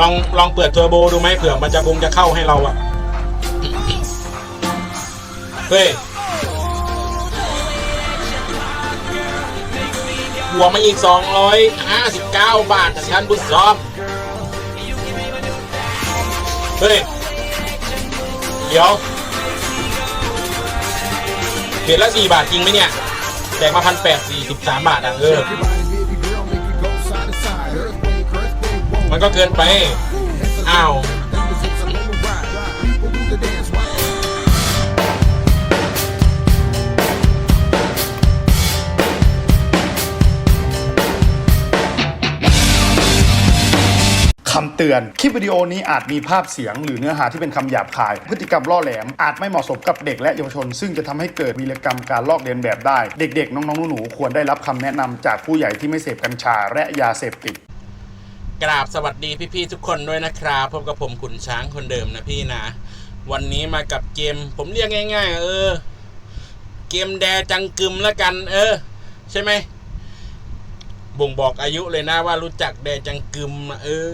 ลองลองเปิดเทอร์โบดูไหมเผื่อมันจะคงจะเข้าให้เราอะเฮ้ยหัวมาอีก 259 บาทจากท่านผู้ชมเฮ้ย เดี๋ยวเปลี่ยนละ 4 บาทจริงไหมเนี่ย แจกมาพันแปดสี่สิบสามบาทอะ เออ มันก็เกินไป อ้าวคำเตือน คลิปวิดีโอนี้อาจมีภาพเสียง หรือเนื้อหาที่เป็นคำหยาบคาย พฤติกรรมล่อแหลม อาจไม่เหมาะสมกับเด็กและเยาวชน ซึ่งจะทำให้เกิดวีรกรรมการลอกเลียนแบบได้ เด็กๆ น้องๆ หนูๆ ควรได้รับคำแนะนำจากผู้ใหญ่ที่ไม่เสพกัญชาและยาเสพติด กราบสวัสดีพี่ๆทุกคนด้วยนะครับพบกับผมขุนช้างคนเดิมนะพี่นะ วันนี้มากับเกม ผมเรียกง่าย ๆ เออ เกมแดจังกึมแล้วกัน เออ ใช่ไหมบ่งบอกอายุเลยนะว่ารู้จักแดจังกึมเออ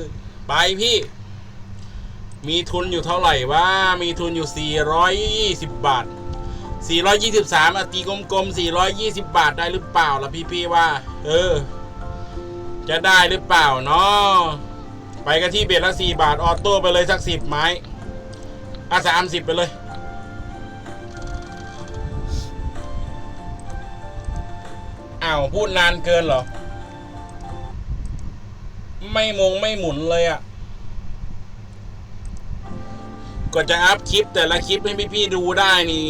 ไปพี่ มีทุนอยู่เท่าไหร่วะมีทุนอยู่ 420 บาท 423อตีกลมๆ420 บาทได้หรือเปล่าล่ะพี่ๆว่า เออ จะได้หรือเปล่าเนาะไปกันที่เบ็ดละสี่บาท ออโต้ไปเลยสักสิบไม้อะสามสิบไปเลยอ้าวพูดนานเกินเหรอ ไม่มงไม่หมุนเลยอะ่ะก็จะอัพคลิปแต่ละคลิปให้พี่ๆดูได้นี่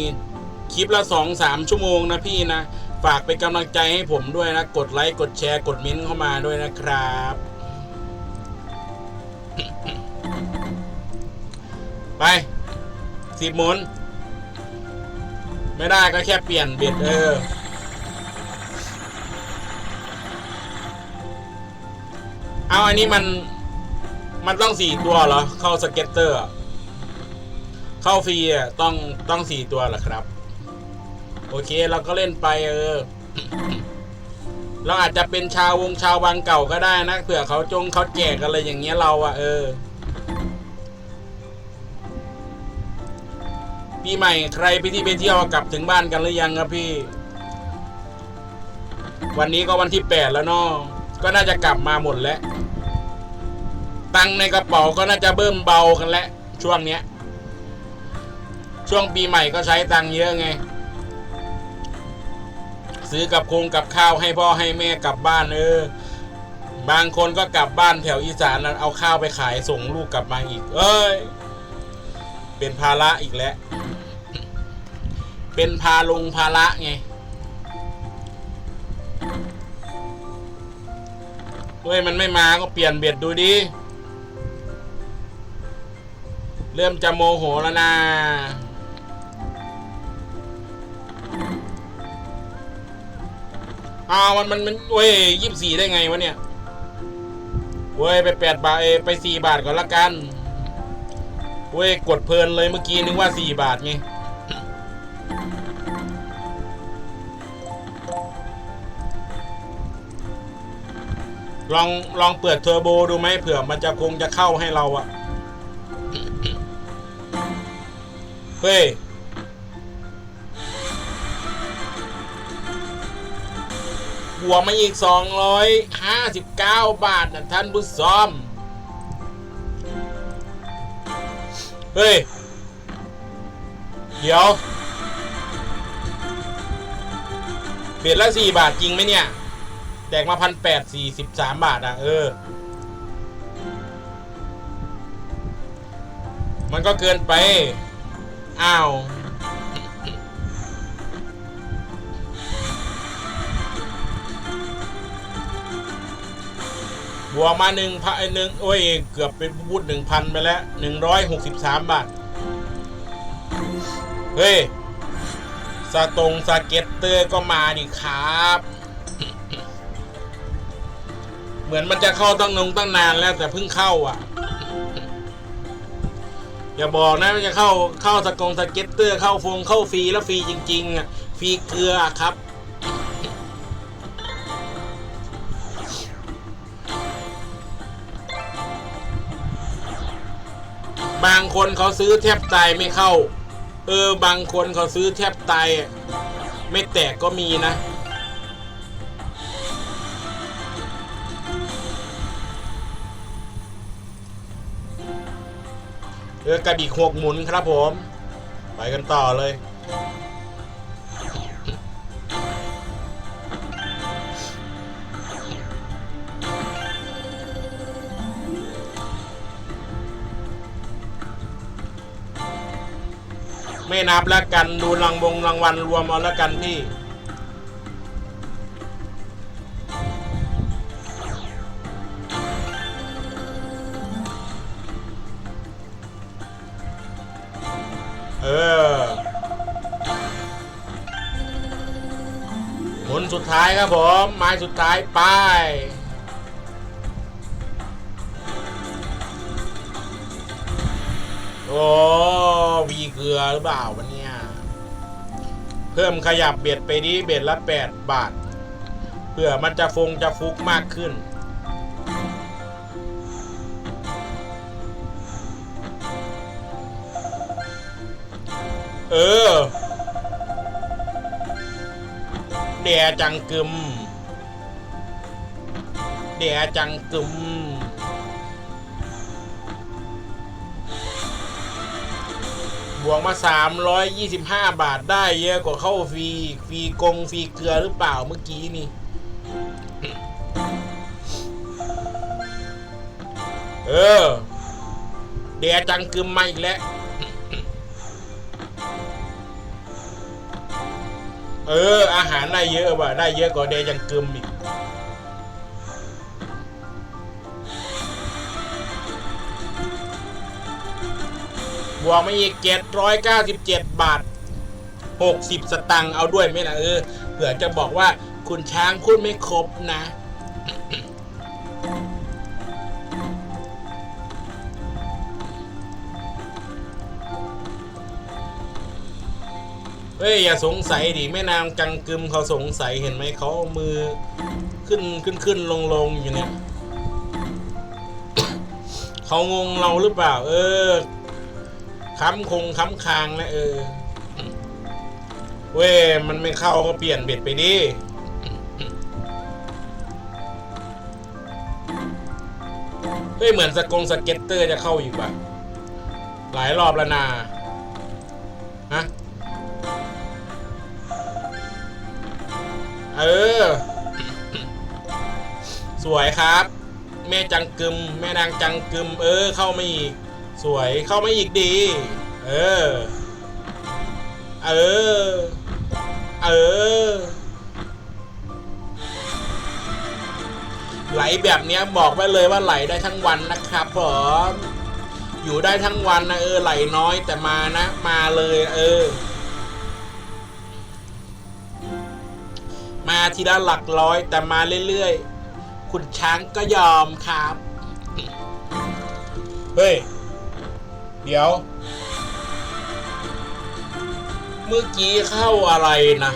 คลิปละสองสามชั่วโมงนะพี่นะ ฝากเป็นกำลังใจให้ผมด้วยนะ กดไลค์กดแชร์กดเม้นต์เข้ามาด้วยนะครับไปสิบหมุน ไม่ได้ก็แค่เปลี่ยนเบ็ดเออเอาอันนี้มันมันต้องสี่ตัวเหรอ เข้าสเก็ตเตอร์ เข้าฟรีอะต้องต้องสี่ตัวเหรอครับ โอเคเราก็เล่นไปเออ เราอาจจะเป็นชาววงชาวบางเก่าก็ได้นะเผื่อเขาจงเขาแจกอะไรอย่างเงี้ยเราอะเออปีใหม่ใครไปที่ไปเที่ยวกลับถึงบ้านกันหรือยังครับพี่ วันนี้ก็วันที่แปดแล้วเนาะก็น่าจะกลับมาหมดแล้ว ตังในกระเป๋าก็น่าจะเบิ่มเบากันแล้วช่วงเนี้ย ช่วงปีใหม่ก็ใช้ตังเยอะไง ซื้อกับคงกับข้าวให้พ่อให้แม่กลับบ้านเออ บางคนก็กลับบ้านแถวอีสานแล้วเอาข้าวไปขายส่งลูกกลับมาอีก เอ้ย เป็นภาระอีกแล้ว เป็นพาลงภาระไงเฮ้ยมันไม่มาก็เปลี่ยนเบ็ดดูดิ เริ่มจะโมโหแล้วนะ อ้าวมันมันมันเว้ยยี่สิบสี่ได้ไงวะเนี่ยเว้ยไปแปดบาทเอยไปสี่บาทก่อนละกันเว้ยกดเพลินเลยเมื่อกี้นึกว่าสี่บาทไงลองลองเปิดเทอร์โบดูไหมเผื่อมันจะคงจะเข้าให้เราอะเฮ้ย วกมาอีก 259 บาทนะท่านผู้ชมเฮ้ย เดี๋ยวเปลี่ยนละ4บาทจริงไหมเนี่ยแจกมาพันแปดสี่สิบสามบาทอะ เออ มันก็เกินไป อ้าว บวกมาหนึ่งพันหนึ่งโอ้ยเกือบเป็นพูดหนึ่งพันไปแล้วหนึ่งร้อยหกสิบสามบาท เฮ้ยสตงสเก็ตเตอร์ก็มาดิครับ เหมือนมันจะเข้าตั้งนงตั้งนานแล้วแต่เพิ่งเข้าอะ อย่าบอกนะมันจะเข้าเข้าสกงสเก็ตเตอร์เข้าฟงเข้าฟรีแล้วฟรีจริง ๆ อะ ฟรีเกลือครับ บางคนเขาซื้อแทบตายไม่เข้า เออ บางคนเขาซื้อแทบตายอะไม่แตกก็มีนะ เออกระบี่หกหมุนครับผม ไปกันต่อเลย ไม่นับแล้วกันดูรางวงรางวัลรวมเอาแล้วกันพี่เออหมุนสุดท้ายครับผมไม้สุดท้ายไปโอ้ วีเกลือหรือเปล่าวันเนี้ยเพิ่มขยับเบ็ดไปดีเบ็ดละแปดบาทเพื่อมันจะฟงจะฟุกมากขึ้น เออเดียจังกึมเดียจังกึม บวกมา 325 บาทได้เยอะกว่าเข้าฟรีฟรีกงฟรีเกลือหรือเปล่าเมื่อกี้นี่ เออ เดียจังกึมมาอีกแล้ว เออ อาหารได้เยอะว่ะได้เยอะกว่าเดยังกึมอีก บวกมาอีก 797 บาท 60 สตังค์เอาด้วยไหมล่ะเออเผื่อจะบอกว่าคุณช้างพูดไม่ครบนะ เฮ้ย อย่าสงสัยดิแม่นางจังกึมเขาสงสัยเห็นไหมเขามือขึ้นขึ้นขึ้นลงลงอยู่เนี่ยเขางงเราหรือเปล่า เออ ค้ำคงค้ำคางนะเออ เว้ยมันไม่เข้าก็เปลี่ยนเบ็ดไปดิเฮ้ยเหมือนสกงสเก็ตเตอร์จะเข้าอีกว่ะหลายรอบแล้วนาฮะเออ สวยครับ แม่จังกึม แม่นางจังกึม เออ เข้ามาอีก สวยเข้ามาอีกดี เออ เออ เออ ไหลแบบเนี้ยบอกไว้เลยว่าไหลได้ทั้งวันนะครับผมอยู่ได้ทั้งวันนะเออไหลน้อยแต่มานะ มาเลยเออ มาทีละหลักร้อยแต่มาเรื่อยๆ คุณช้างก็ยอมครับ เฮ้ย เดี๋ยว เมื่อกี้เข้าอะไรนะ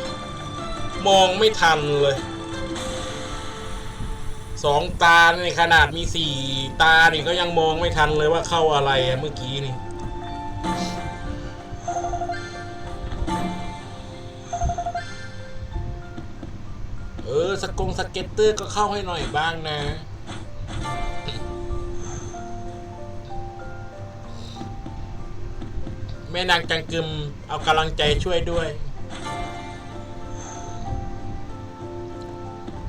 มองไม่ทันเลย สองตาในขนาดมีสี่ตานี่ก็ยังมองไม่ทันเลยว่าเข้าอะไรอะเมื่อกี้นี่เออสกงสเก็ตเตอร์ก็เข้าให้หน่อยบ้างนะ แม่นางจังกึมเอากำลังใจช่วยด้วย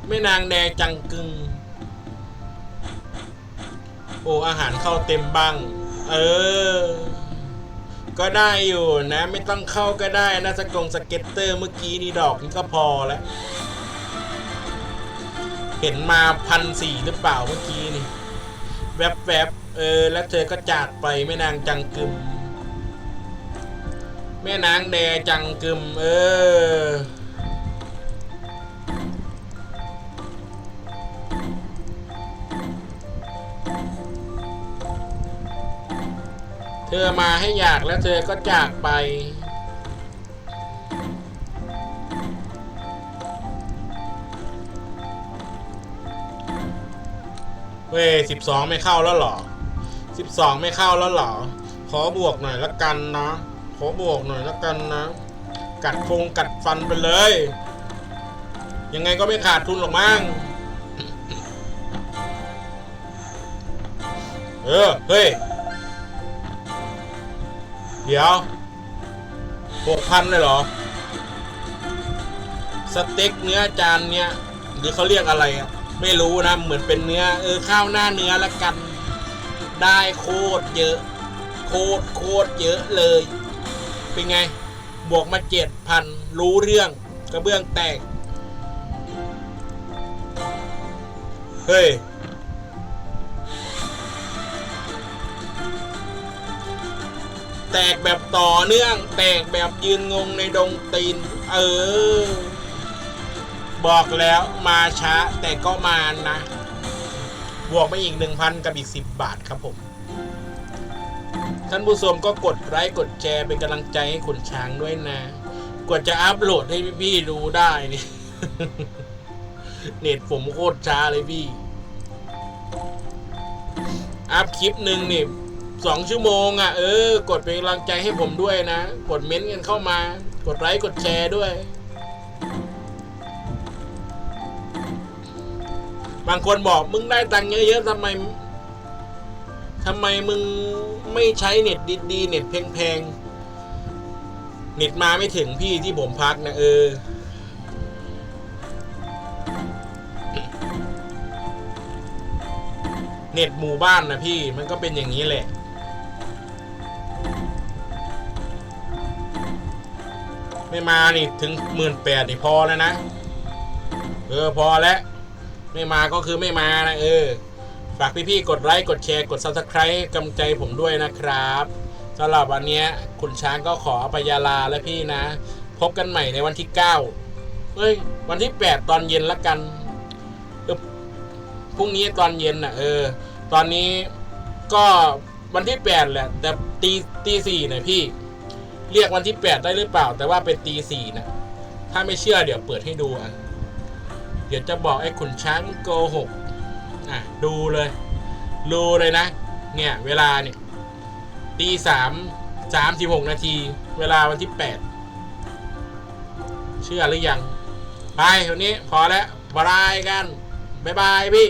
แม่นางแดงจังกึมโอ้อาหารเข้าเต็มบ้าง เออ ก็ได้อยู่นะ ไม่ต้องเข้าก็ได้นะสกงสเก็ตเตอร์เมื่อกี้นี่ดอกนี่ก็พอแล้วเห็นมาพันสี่หรือเปล่าเมื่อกี้นี่ แวบๆเออ แล้วเธอก็จากไปแม่นางจังกึม แม่นางแดจังกึม เออ เธอมาให้อยากแล้วเธอก็จากไป เว้ยสิบสองไม่เข้าแล้วหรอสิบสองไม่เข้าแล้วหรอ ขอบวกหน่อยละกันนะ ขอบวกหน่อยละกันนะ กัดฟงกัดฟันไปเลย ยังไงก็ไม่ขาดทุนหรอกมั้งเออ เฮ้ย เดี๋ยวหกพันเลยเหรอ สเต็กเนื้อจานเนี้ยหรือเขาเรียกอะไรอะไม่รู้นะ เหมือนเป็นเนื้อ เออ ข้าวหน้าเนื้อละกัน ได้โคตรเยอะ โคตรโคตรเยอะเลย เป็นไง บวกมาเจ็ดพันรู้เรื่องกระเบื้องแตก เฮ้ย แตกแบบต่อเนื่อง แตกแบบยืนงงในดงตีน เออ บอกแล้วมาช้าแต่ก็มานะ บวกไปอีกหนึ่งพันกับอีกสิบบาทครับผม ท่านผู้ชมก็กดไลค์กดแชร์เป็นกำลังใจให้ขุนช้างด้วยนะ กว่าจะอัพโหลดให้พี่ๆดูได้นี่เน็ตผมโคตรช้าเลยพี่ อัพคลิปหนึ่งนี่สองชั่วโมงอะ เออ กดเป็นกำลังใจให้ผมด้วยนะ กดเม้นต์กันเข้ามา กดไลค์กดแชร์ด้วย บางคนบอกมึงได้ตังค์เยอะๆทำไม ทำไมมึงไม่ใช้เน็ตดีๆเน็ตแพงๆ เน็ตมาไม่ถึงพี่ที่ผมพักนะเออ เน็ตหมู่บ้านนะพี่มันก็เป็นอย่างนี้แหละไม่มานี่ถึงหมื่นแปดนี่พอแล้วนะ เออพอแล้ว ไม่มาก็คือไม่มานะเออ ฝากพี่ๆกดไลค์กดแชร์กด subscribe กำใจผมด้วยนะครับสำหรับวันนี้คุณช้างก็ขออภัยลาและพี่นะ พบกันใหม่ในวันที่ 9เฮ้ย วันที่ 8 ตอนเย็นละกันเออพรุ่งนี้ตอนเย็นน่ะเออ ตอนนี้ก็วันที่ 8 แหละ แต่ตีตีสี่นะพี่ เรียกวันที่ 8 ได้หรือเปล่า แต่ว่าเป็นตีสี่นะถ้าไม่เชื่อเดี๋ยวเปิดให้ดูอะเดี๋ยวจะบอกไอ้ขุนช้างโกหก อะดูเลยดูเลยนะ เนี่ยเวลาเนี่ยตีสามสามสิบหกนาที เวลาวันที่แปดเชื่อหรือยัง ไปวันนี้พอแล้วบายกัน บ๊ายบายพี่